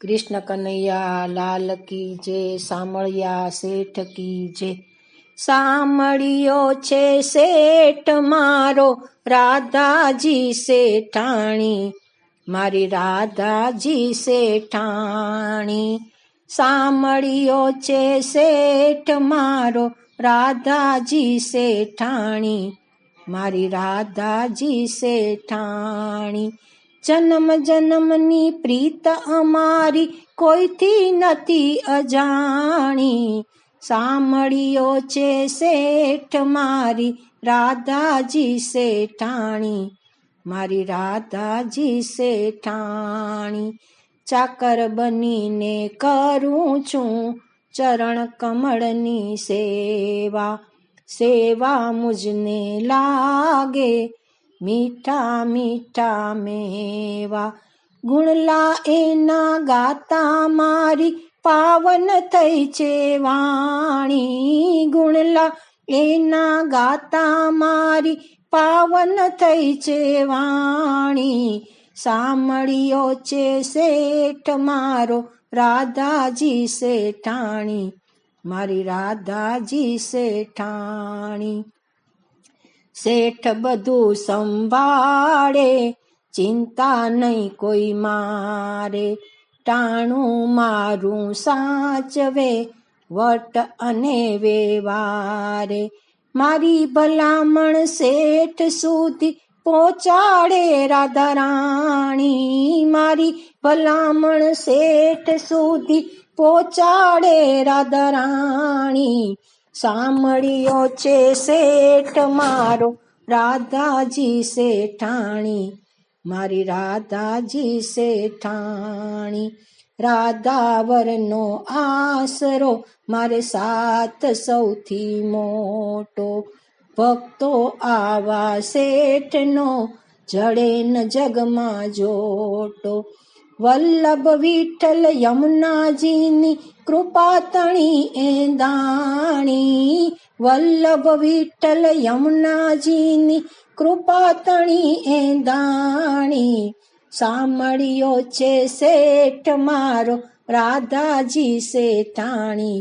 કૃષ્ણ કનૈયા, લાલ કી જે સામળિયા શેઠ કી જે સામળિયો છે શેઠ મારો રાધાજી શેઠાણી, મારી રાધાજી શેઠાણી. સામળિયો છે શેઠ મારો રાધાજી શેઠાણી, મારી રાધાજી શેઠાણી. જન્મ જન્મની પ્રીત અમારી કોઈથી નથી અજાણી. સાંભળ્યો છે શેઠ મારી, રાધાજી શેઠાણી. મારી રાધાજી શેઠાણી, ચાકર બનીને કરું છું ચરણ કમળની સેવા. સેવા મુજને લાગે મીઠા મીઠા મેવા. ગુણલા એના ગાતા મારી પાવન થઈ છે વાણી. ગુણલા એના ગાતા મારી પાવન થઈ છે વાણી. સાંભળ્યો છે શેઠ મારો રાધાજી શેઠાણી. મારી રાધાજી શેઠાણી. શેઠ બધું સંભાળે, ચિંતા નહીં કોઈ મારે. ટાણું મારું સાચવે, વટ અને વેવારે. મારી ભલામણ શેઠ સુધી પહોંચાડે રાધારાણી. મારી ભલામણ શેઠ સુધી પહોંચાડે રાધા રાણી સાંભળ્યો છે શેઠ મારો, રાધાજી શેઠાણી. મારી રાધાજી શેઠાણી, રાધાવરનો આસરો મારે સાથ સૌથી મોટો. ભક્તો આવા શેઠનો જડે ન જગમાં જોટો. વલ્લભ વિઠ્ઠલ યમુનાજીની કૃપા તણી એ દાણી વલ્લભ વિઠ્ઠલ યમુનાજીની કૃપા તણી એ દાણી સાંભળ્યો છે શેઠ મારો રાધાજી શેઠાણી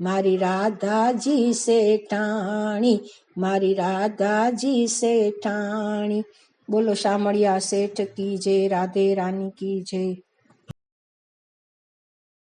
મારી રાધાજી શેઠાણી મારી રાધાજી શેઠાણી બોલો શામળિયા શેઠ કી જય રાધે રાની કી જય